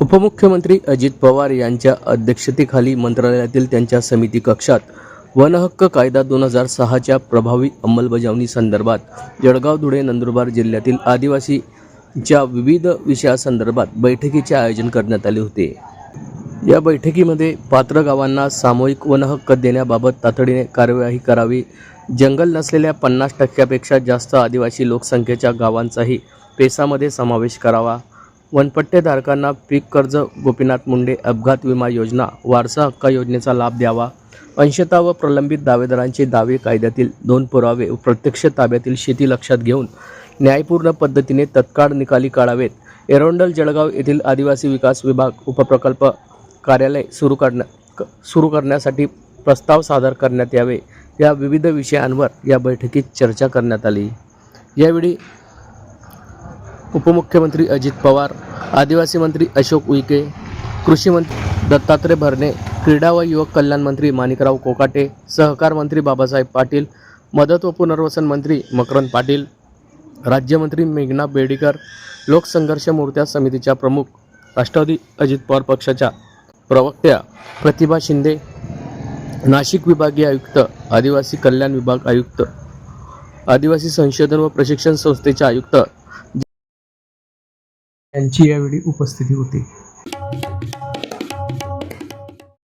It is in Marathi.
उपमुख्यमंत्री अजित पवार यांच्या अध्यक्षतेखाली मंत्रालयातील त्यांच्या समिती कक्षात वनहक्क कायदा दोन हजार सहाच्या प्रभावी अंमलबजावणी संदर्भात जळगाव धुळे नंदुरबार जिल्ह्यातील आदिवासीच्या विविध विषयासंदर्भात बैठकीचे आयोजन करण्यात आले होते. या बैठकीमध्ये पात्र गावांना सामूहिक वनहक्क देण्याबाबत तातडीने कार्यवाही करावी जंगल नसलेल्या पन्नास टक्क्यापेक्षा जास्त आदिवासी लोकसंख्येच्या गावांचाही पेसामध्ये समावेश करावा वनपट्टेधारकांना पीक कर्ज गोपीनाथ मुंडे अपघात विमा योजना वारसा हक्का योजनेचा लाभ द्यावा अंशता व प्रलंबित दावेदारांचे दावे कायद्यातील दोन पुरावे व प्रत्यक्ष ताब्यातील शेती लक्षात घेऊन न्यायपूर्ण पद्धतीने तत्काळ निकाली काढावेत. एरोंडल जळगाव येथील आदिवासी विकास विभाग उपप्रकल्प कार्यालय सुरू करण्या क- सुरू करण्यासाठी प्रस्ताव सादर करण्यात यावे. या विविध विषयांवर या बैठकीत चर्चा करण्यात आली. यावेळी उपमुख्यमंत्री अजित पवार आदिवासी मंत्री अशोक उईके कृषी मंत्री दत्तात्रय भरणे क्रीडा व युवक कल्याण मंत्री माणिकराव कोकाटे सहकार मंत्री बाबासाहेब पाटील मदत व पुनर्वसन मंत्री मकरंद पाटील राज्यमंत्री मेघना बेडीकर लोकसंघर्ष मोर्चा समितीच्या प्रमुख राष्ट्रवादी अजित पवार पक्षाच्या प्रवक्त्या प्रतिभा शिंदे नाशिक विभागीय आयुक्त आदिवासी कल्याण विभाग आयुक्त आदिवासी संशोधन व प्रशिक्षण संस्थेचे आयुक्त यांची यावेळी उपस्थिती होती.